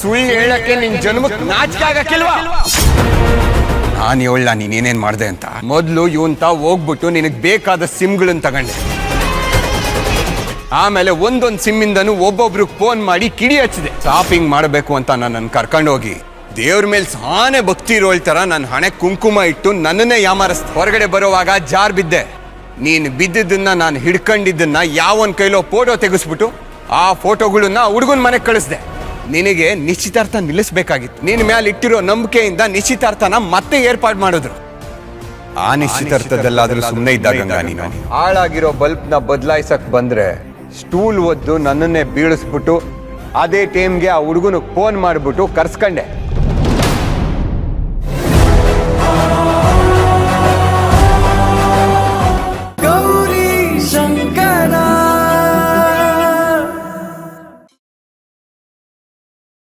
ಸುಳ್ಳು ಹೇಳಕ್ಕೆ ನಿನ್ ಜನ್ಮಕ್ಕೆ ನಾಚಿಕೆ ಆಗಕ್ಕಿಲ್ವಾ? ನಾನು ಹೇಳ ನೀನೇನೇನ್ ಮಾಡ್ದೆ ಅಂತ? ಮೊದ್ಲು ಇವಂತ ಹೋಗ್ಬಿಟ್ಟು ನಿನಗೆ ಬೇಕಾದ ಸಿಮ್ಗಳನ್ನ ತಗೊಂಡೆ. ಆಮೇಲೆ ಒಂದೊಂದು ಸಿಮ್ಮಿಂದನು ಒಬ್ಬೊಬ್ರಿಗೆ ಫೋನ್ ಮಾಡಿ ಕಿಡಿ ಹಚ್ಚಿದೆ. ಶಾಪಿಂಗ್ ಮಾಡಬೇಕು ಅಂತ ನನ್ನ ಕರ್ಕೊಂಡೋಗಿ, ದೇವ್ರ ಮೇಲೆ ಸಾನೆ ಭಕ್ತಿ ಇರೋಳ್ ತರ ನನ್ನ ಹಣೆ ಕುಂಕುಮ ಇಟ್ಟು ನನ್ನನ್ನೇ ಯಾಮಾರಸ್ ಹೊರಗಡೆ ಬರುವಾಗ ಜಾರ್ ಬಿದ್ದೆ. ನೀನು ಬಿದ್ದಿದ್ದನ್ನ ನಾನು ಹಿಡ್ಕೊಂಡಿದ್ದನ್ನ ಯಾವನ್ ಕೈಲೋ ಫೋಟೋ ತೆಗೆಸ್ಬಿಟ್ಟು ಆ ಫೋಟೋಗಳನ್ನ ಹುಡುಗನ ಮನೆಗೆ ಕಳಿಸ್ದೆ. ನಿನಗೆ ನಿಶ್ಚಿತಾರ್ಥ ನಿಲ್ಲಿಸಬೇಕಾಗಿತ್ತು. ನಿನ್ನ ಮೇಲೆ ಇಟ್ಟಿರೋ ನಂಬಿಕೆಯಿಂದ ನಿಶ್ಚಿತಾರ್ಥನ ಮತ್ತೆ ಏರ್ಪಾಡು ಮಾಡಿದ್ರು. ಆ ನಿಶ್ಚಿತಾರ್ಥದಲ್ಲಾದ್ರೂ ಸುಮ್ಮನೆ ಇದ್ದಾಗ ನೀನು? ಹಾಳಾಗಿರೋ ಬಲ್ಬ್ನ ಬದಲಾಯಿಸಕ್ ಬಂದ್ರೆ ಸ್ಟೂಲ್ ಒದ್ದು ನನ್ನನ್ನೇ ಬೀಳಿಸ್ಬಿಟ್ಟು ಅದೇ ಟೈಮ್ಗೆ ಆ ಹುಡುಗನಿಗೆ ಫೋನ್ ಮಾಡಿಬಿಟ್ಟು ಕರ್ಸ್ಕೊಂಡೆ.